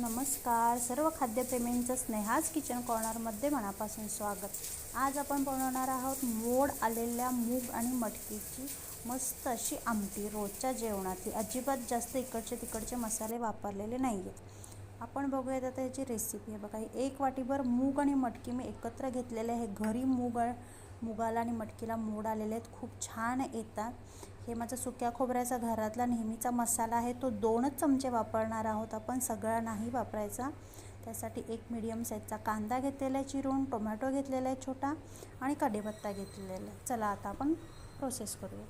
नमस्कार. सर्व खाद्यप्रेमींचं स्नेहाज किचन कॉर्नरमध्ये मनापासून स्वागत. आज आपण बनवणार आहोत मोड आलेल्या मूग आणि मटकीची मस्त अशी आमटी. रोजच्या जेवणातली अजिबात जास्त इकडचे तिकडचे मसाले वापरलेले नाही आहेत आपण बघूयात आता याची रेसिपी आहे बघा एक वाटीभर मूग आणि मटकी मी एकत्र घेतलेले आहे. घरी मूग मुगाला आणि मटकीला मोड आलेले आहेत. खूप छान येतात. हे माझा सुक्या खोबऱ्याचा घरातला नेहमीचा मसाला आहे तो दोनच चमचे वापरणार आहोत आपण. सगळा नाही वापरायचा. त्यासाठी एक मिडियम साईजचा कांदा घेतलेला आहे चिरून टोमॅटो घेतलेला आहे छोटा आणि कढीपत्ता घेतलेला आहे. चला आता आपण प्रोसेस करूया.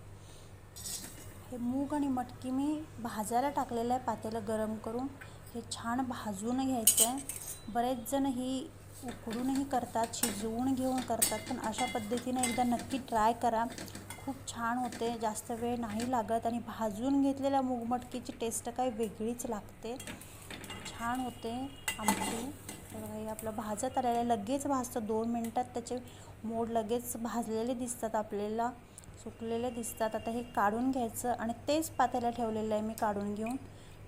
हे मूग आणि मटकी मी भाजायला टाकलेलं आहे पातेलं गरम करून. हे छान भाजून घ्यायचं आहे. बरेच जण ही उकडूनही करतात शिजवून घेऊन करतात पण अशा पद्धतीने एकदा नक्की ट्राय करा. खूप छान होते जास्त वेळ नाही लागत आणि भाजून घेतलेल्या मुगमटकीची टेस्ट काही वेगळीच लागते. छान होते आमटी हे आपलं भाजत आलेलं लगेच भाजतं दोन मिनटात त्याचे मोड लगेच भाजलेले दिसतात आपल्याला सुकलेले दिसतात. आता हे काढून घ्यायचं आणि तेच पातेला ठेवलेलं आहे मी काढून घेऊन.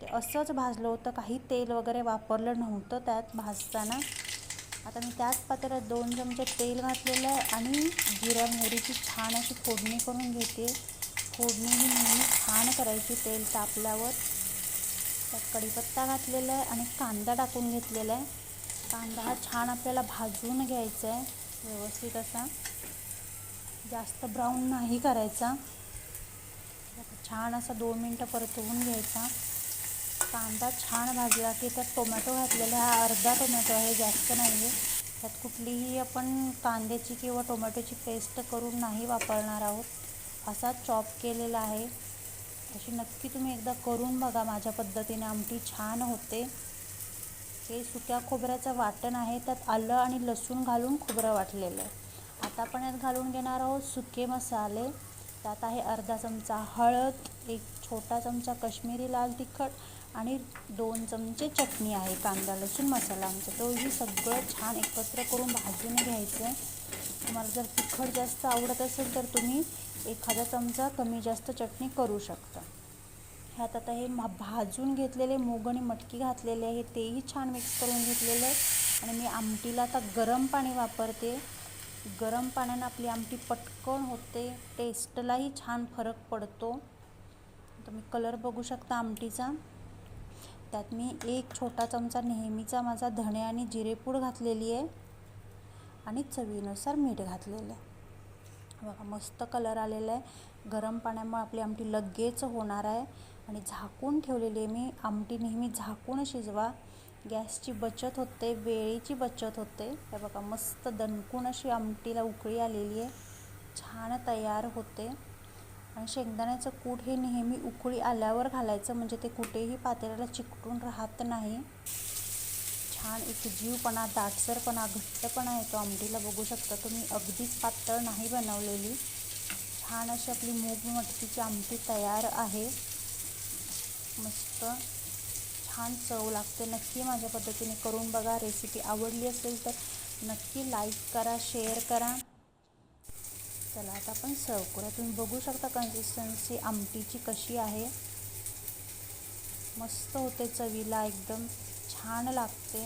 ते असंच भाजलं होतं काही तेल वगैरे वापरलं नव्हतं त्यात भाजताना. आता मी त्याच पात्रात दोन चमचे तेल घातलेलं आहे आणि जिरा मोहरीची छान अशी फोडणी करून घेते. फोडणी ही नेहमी छान करायची तेल तापल्यावर. त्यात कढीपत्ता घातलेला आहे आणि कांदा टाकून घेतलेला आहे. कांदा हा छान आपल्याला भाजून घ्यायचा आहे व्यवस्थित असा. जास्त ब्राऊन नाही करायचा. छान असा दोन मिनटं परतवून घ्यायचा. कांदा छान भाजला की त्यात टोमॅटो घातलेला हा अर्धा टोमॅटो आहे जास्त नाही आहे त्यात कुठलीही आपण कांद्याची किंवा टोमॅटोची पेस्ट करून नाही वापरणार आहोत. असा चॉप केलेला आहे. अशी नक्की तुम्ही एकदा करून बघा माझ्या पद्धतीने. आमटी छान होते. हे सुक्या खोबऱ्याचं वाटण आहे. त्यात आलं आणि लसूण घालून खोबरं वाटलेलं. आहे आता आपण यात घालून घेणार आहोत सुके मसाले. त्यात आहे अर्धा चमचा हळद एक छोटा चमचा कश्मीरी लाल तिखट आणि दोन चमचे चटणी आहे कांदा लसूण मसाला आमचा. तोही सगळं छान एकत्र करून भाजून घ्यायचं आहे तुम्हाला जर तिखट जास्त आवडत असेल तर तुम्ही एखादा चमचा कमी जास्त चटणी करू शकता. ह्यात आता हे भाजून घेतलेले मूग आणि मटकी घातलेले आहे तेही छान मिक्स करून घेतलेलं आहे. आणि मी आमटीला आता गरम पाणी वापरते. गरम पाण्यानं आपली आमटी पटकन होते टेस्टलाही छान फरक पडतो. तुम्ही कलर बघू शकता आमटीचा. त्यात मी एक छोटा चमचा नेहमीचा माझा धणे आणि जिरेपूड घातलेली आहे आणि चवीनुसार मीठ घातलेलं आहे. बघा मस्त कलर आलेला आहे. गरम पाण्यामुळे आपली आमटी लगेच होणार आहे आणि झाकून ठेवलेली आहे मी. आमटी नेहमी झाकून शिजवा. गॅसची बचत होते वेळेची बचत होते. हे बघा मस्त दणकून अशी आमटीला उकळी आलेली आहे. छान तयार होते. आणि शेंगदाण्याचं कूट हे नेहमी उकळी आल्यावर घालायचं म्हणजे ते कुठेही पातेल्याला चिकटून राहत नाही. छान एक जीवपणा दाटसरपणा घट्टपणा येतो. आमटीला बघू शकता तुम्ही अगदीच पातळ नाही बनवलेली. छान अशी आपली मूग मटकीची आमटी तयार आहे. मस्त छान चव लागते. नक्की माझ्या पद्धतीने करून बघा. रेसिपी आवडली असेल तर नक्की लाईक करा शेअर करा. चला आता आपण सर्व करूया. तुम्ही बघू शकता कन्सिस्टन्सी आमटीची कशी आहे. मस्त होते चवीला एकदम छान लागते.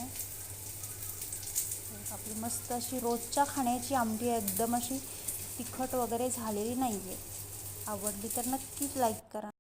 आपली मस्त अशी रोजच्या खाण्याची आमटी एकदम अशी तिखट वगैरे झालेली नाही आहे आवडली तर नक्कीच लाईक करा.